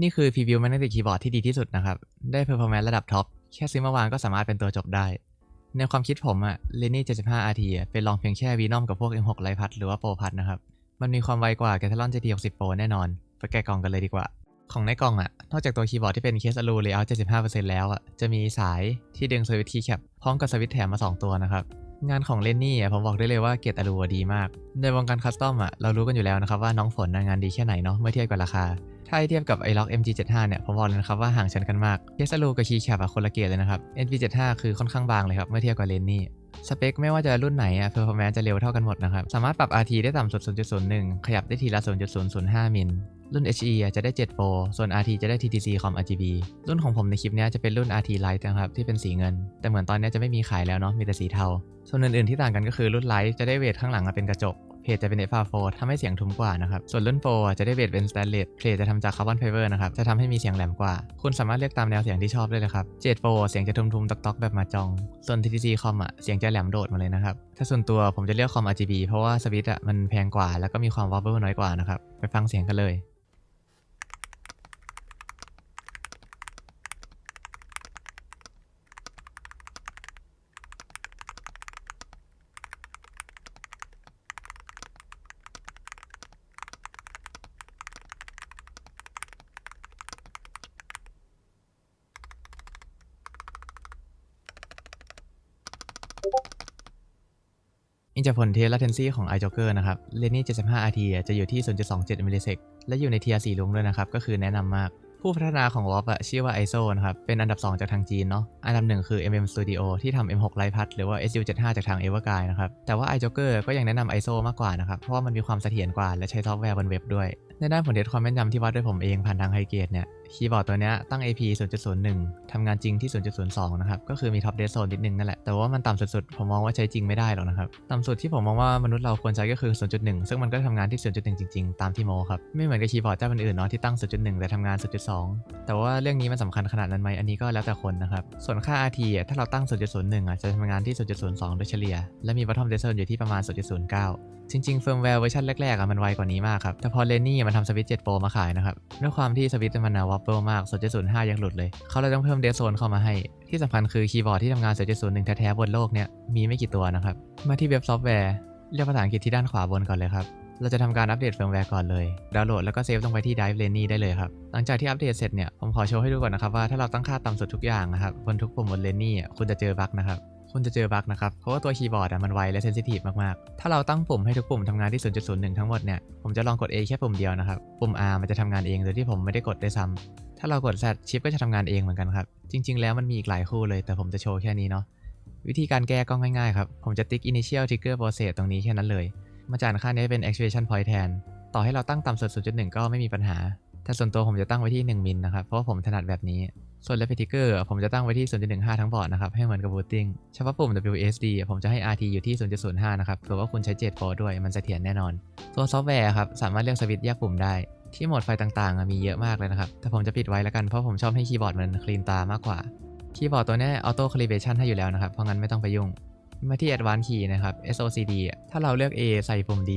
นี่คือพรีวิวแมกเนติกคีย์บอร์ดที่ดีที่สุดนะครับ ได้เพอร์ฟอร์แมนซ์ระดับท็อป แค่ซื้อมาวางก็สามารถเป็นตัวจบได้ ในความคิดผมอะเลนี่75 RT เป็นรองเพียงแค่วีนอมกับพวก M6 ไลพัดหรือว่าโปรพัดนะครับ มันมีความไวกว่า g a t l o n GT 60 Pro แน่นอน ไปแกะกล่องกันเลยดีกว่า ของในกล่องอะนอกจากตัวคีย์บอร์ดที่เป็นเคสอลูเลเยอร์75%แล้วอะจะมีสายที่ดึงสวิตช์คีย์แคปพร้อมกับสวิตช์แถมมา 2 ตัวนะครับงานของเลนนี่อะผมบอกได้เลยว่าเกรดอลูดีมาก ในวงการคัสตอมอะเรารู้กันอยู่แล้วนะครับว่าน้องฝนงานดีแค่ไหนเนาะเมื่อเทียบกับราคา ถ้าเทียบกับไอล็อก MG75 เนี่ยผมบอกเลยนะครับว่าห่างชั้นกันมากเคสอลูกับคีแคปอะคนละเกรดเลยนะครับ NV75 คือค่อนข้างบางเลยครับเมื่อเทียบกับเลนนี่สเปคไม่ว่าจะรุ่นไหนอะ performance จะเร็วเท่ากันหมดนะครับ สามารถปรับ RT ได้ต่ำสุด 0.01 ขยับได้ทีละ 0.005 มิล รุ่น HE จะได้ 7 Pro ส่วน RT จะได้ TTC Com RGB รุ่นของผมในคลิปนี้จะเป็นรุ่น RT Lite นะครับ ที่เป็นสีเงิน แต่เหมือนตอนนี้จะไม่มีขายแล้วเนาะ มีแต่สีเทา ส่วนอื่นๆที่ต่างกันก็คือรุ่น Lite จะได้เวทข้างหลังเป็นกระจก เพจจะเป็นเอฟาโฟทำให้เสียงทุ้มกว่านะครับ ส่วนรุ่นโฟจะได้เบสเป็นสแตนเลสเพจจะทำจากคาร์บอนไฟเบอร์นะครับ จะทำให้มีเสียงแหลมกว่า คุณสามารถเลือกตามแนวเสียงที่ชอบได้เลยครับเจ็ดโฟเสียงจะทุ้มๆตอกๆแบบมาจอง ส่วน TTC คอมอะเสียงจะแหลมโดดมาเลยนะครับ ถ้าส่วนตัวผมจะเลือกคอม RGB เพราะว่าสวิตอะมันแพงกว่า แล้วก็มีความว o บเบิลน้อยกว่านะครับไปฟังเสียงกันเลย อินจากผลเทส latency ของ iJoker นะครับ l e n y 75 RT จะอยู่ที่ 0.27มิลลิเซกและอยู่ในเทียร์4ลุงด้วยนะครับ ก็คือแนะนำมาก ผู้พัฒนาของ WOP อะชื่อว่า ISO นะครับ เป็นอันดับ 2 จากทางจีนเนาะอันดับ 1 คือ MM Studio ที่ทำ M6 l i p a d หรือว่า SU75 จากทาง Everguide นะครับ แต่ว่า iJoker ก็ยังแนะนำ ISO มากกว่านะครับ เพราะว่ามันมีความเสถียรกว่าและใช้ซอฟต์แวร์บนเว็บด้วยในด้านผลเทสความแม่นยำที่วัดด้วยผมเองผ่านทางไฮเกตเนี่ย คีย์บอร์ดตัวนี้ตั้ง AP 0.01 ทำงานจริงที่ 0.02 นะครับ ก็คือมีท็อปเดสโซนนิดนึงนั่นแหละ แต่ว่ามันต่ำสุดๆ ผมมองว่าใช้จริงไม่ได้หรอกนะครับ ต่ำสุดที่ผมมองว่ามนุษย์เราควรใช้ก็คือ 0.1 ซึ่งมันก็ทำงานที่ 0.1 จริงๆ ตามที่โมครับ ไม่เหมือนกับคีย์บอร์ดเจ้าอื่นๆเนาะที่ตั้ง 0.1 แต่ทำงาน 0.2 แต่ว่าเรื่องนี้มันสำคัญขนาดนั้นไหมอันนี้ก็แล้วแต่คนนะครับ ส่วนค่า RT อะถ้าเราตั้ง 0.01อะจะทำงานที่ 0.02 โดยเฉลี่ย และมี bottom decimal อยู่ที่ประมาณ 0.09จริงๆเฟิร์มแวร์เวอร์ชันแรกๆอะมันไวกว่านี้มากครับ แต่พอเลนนี่มันทำสวิต7 Pro มาขายนะครับ ด้วยความที่สวิตมันนะวับเบิลมาก0.05 ยังหลุดเลย เขาเลยต้องเพิ่มเดซโซนเข้ามาให้ ที่สำคัญคือคีย์บอร์ดที่ทำงาน 0.01 แท้ๆบนโลกเนี่ยมีไม่กี่ตัวนะครับ มาที่เว็บซอฟต์แวร์เรียกภาษาอังกฤษที่ด้านขวาบนก่อนเลยครับ เราจะทำการอัปเดตเฟิร์มแวร์ก่อนเลย ดาวน์โหลดแล้วก็เซฟลงไปที่ Drive l e n y ได้เลยครับ หลังจากที่อัปเดตเสร็จเนี่ย ผมขอโชว์ให้ดูก่อนนะครับว่าถ้าเราตั้งค่าต่ำสุดทุกอย่างนะครับบนทุกปุ่มบน l e n y อะคุณจะเจอบั๊กนะครับ คุณจะเจอบั๊กนะครับ เพราะว่าตัวคีย์บอร์ดอะมันไวและเซนซิทีฟมากๆ ถ้าเราตั้งปุ่มให้ทุกปุ่มทำงานที่ 0.01 ทั้งหมดเนี่ย ผมจะลองกด A แค่ปุ่มเดียวนะครับ ปุ่ม R มันจะทำงานเองโดยที่ผมไม่ได้กดได้ซ้ำถ้าเรากด Z ชิปก็จะทำงานเองเหมือนกันครับ จริง ๆ แล้วมันมีอีกหลายคู่เลย แต่ผมจะโชว์แค่นี้เนาะ วิธีการแก้ก็ง่ายๆครับ ผมจะติ๊ก initial trigger process ตรงนี้แค่นั้นเลย มาจานค่านี้เป็น actuation point แทน ต่อให้เราตั้งต่ำสุด 0.1 ก็ไม่มีปัญหา แต่ส่วนตัวผมจะตั้งไว้ที่ 1มิลนะครับ เพราะผมถนัดแบบนี้ ส่วน left trigger ผมจะตั้งไว้ที่ 0.15 ทั้งบอร์ดนะครับ ให้เหมือนกับ booting เฉพาะปุ่ม WSD ผมจะให้ RT อยู่ที่ 0.05 นะครับเผื่อว่าคุณใช้ 7 Pro ด้วย มันเสถียรแน่นอน ตัวซอฟต์แวร์ครับ สามารถเลือกสวิตช์แยกปุ่มได้ ที่โหมดไฟต่างๆ มีเยอะมากเลยนะครับ แต่ผมจะปิดไว้แล้วกัน เพราะผมชอบให้คีย์บอร์ดมันคลีนตามากกว่า คีย์บอร์ดตัวนี้ออโต้คาลิเบชันให้อยู่แล้วนะครับ เพราะงั้นไม่ต้องไปยุ่ง มาที่ Advanced Key นะครับ SOCD ถ้าเราเลือก A ใส่ปุ่ม D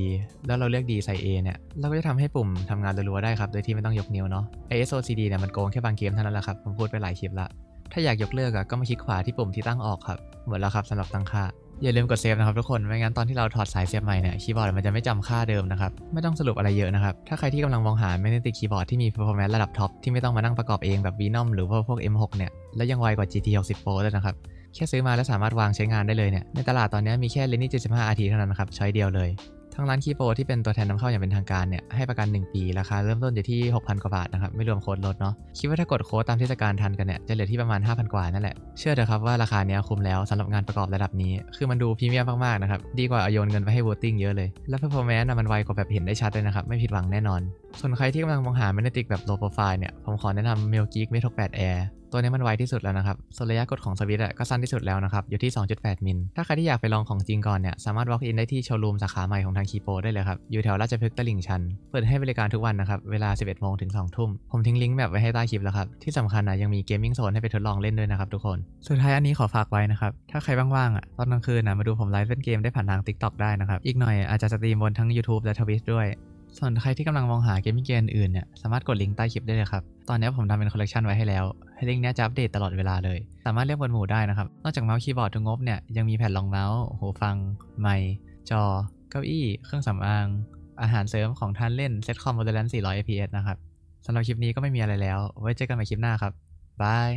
แล้วเราเลือก D ใส่ A เนี่ย เราก็จะทำให้ปุ่มทำงานรัวๆได้ครับ โดยที่ไม่ต้องยกนิ้วเนาะไอ SOCD เนี่ยมันโกงแค่บางเกมเท่านั้นแหละครับ ผมพูดไปหลายคลิปละ ถ้าอยากยกเลิกอะก็มาคลิกขวาที่ปุ่มที่ตั้งออกครับ หมดแล้วครับสำหรับตั้งค่า อย่าลืมกดเซฟนะครับทุกคน ไม่งั้นตอนที่เราถอดสายเซฟใหม่เนี่ยคีย์บอร์ดมันจะไม่จำค่าเดิมนะครับ ไม่ต้องสรุปอะไรเยอะนะครับ ถ้าใครที่กำลังมองหา magnetic keyboard ที่มี performance ระดับท็อปที่ไม่ต้องมานั่งประกอบเองแบบ Venom หรือว่าพวก M6 เนี่ย และยังไวกว่า GT 60 Pro ด้วยนะครับ แค่ซื้อมาแล้วสามารถวางใช้งานได้เลยเนี่ย ในตลาดตอนนี้มีแค่ Lenny 75 RT เท่านั้นนะครับ ช้อยเดียวเลยทางร้านคีโปที่เป็นตัวแทนนำเข้าอย่างเป็นทางการเนี่ย ให้ประกัน 1 ปี ราคาเริ่มต้นอยู่ที่ 6,000 กว่าบาทนะครับ ไม่รวมโค้ดลดเนาะ คิดว่าถ้ากดโค้ดตามเทศกาลทันกันเนี่ย จะเหลือที่ประมาณ 5,000 กว่านั่นแหละ เชื่อเถอะครับว่าราคาเนี้ยคุ้มแล้วสำหรับงานประกอบระดับนี้ คือมันดูพรีเมียมมากๆนะครับ ดีกว่าเอาโยนเงินไปให้ voting เยอะเลย และ performance อะมันไวกว่าแบบเห็นได้ชัดเลยนะครับไม่ผิดหวังแน่นอนส่วนใครที่กำลังมองหา magnetic แบบ low profile เนี่ยผมขอแนะนำ Mel Geek Mate 68 Air ตัวนี้มันไวที่สุดแล้วนะครับส่วนระยะกดของสวิตช์อะก็สั้นที่สุดแล้วนะครับอยู่ที่ 2.8 มิล ถ้าใครที่อยากไปลองของจริงก่อนเนี่ยสามารถ walk in ได้ที่โชว์รูมสาขาใหม่ของทางคีโปได้เลยครับอยู่แถวราชพฤกษ์ตลิ่งชัน เปิดให้บริการทุกวันนะครับเวลา 11โมงถึง2ทุ่มผมทิ้งลิงก์แบบไว้ให้ใต้คลิปแล้วครับที่สำคัญนะยังมีเกมมิ่งโซนให้ไปทดลองเล่นด้วยนะครับทุกคน สุดท้ายอันนี้ขอฝากไว้นะครับถ้าใครว่างๆอะตอนกลางคืนนะมาดูผมไลฟ์เล่นเกมได้ผ่านทาง TikTok ได้นะครับอีกหน่อยอาจจะสตรีมบนทั้ง YouTube และ Twitch ด้วย ส่วนใครที่กำลังมองหาเกมมิ่งเกมอื่นๆเนี่ยสามารถกดลิงก์ใต้คลิปได้เลยครับ ตอนนี้ผมทำเป็นคอลเลกชันไว้ให้แล้วให้ลิงก์นี้จะอัปเดตตลอดเวลาเลย สามารถเลือกบนหมู่ได้นะครับ นอกจากเมาส์คีย์บอร์ดทุกงบเนี่ยยังมีแผ่นรองเมาส์หูฟัง ไมค์จอ เก้าอี้ เครื่องสำอาง อาหารเสริมของท่านเล่นเซตคอม Valorant 400 fps นะครับสำหรับคลิปนี้ก็ไม่มีอะไรแล้ว ไว้เจอกันใหม่คลิปหน้าครับบาย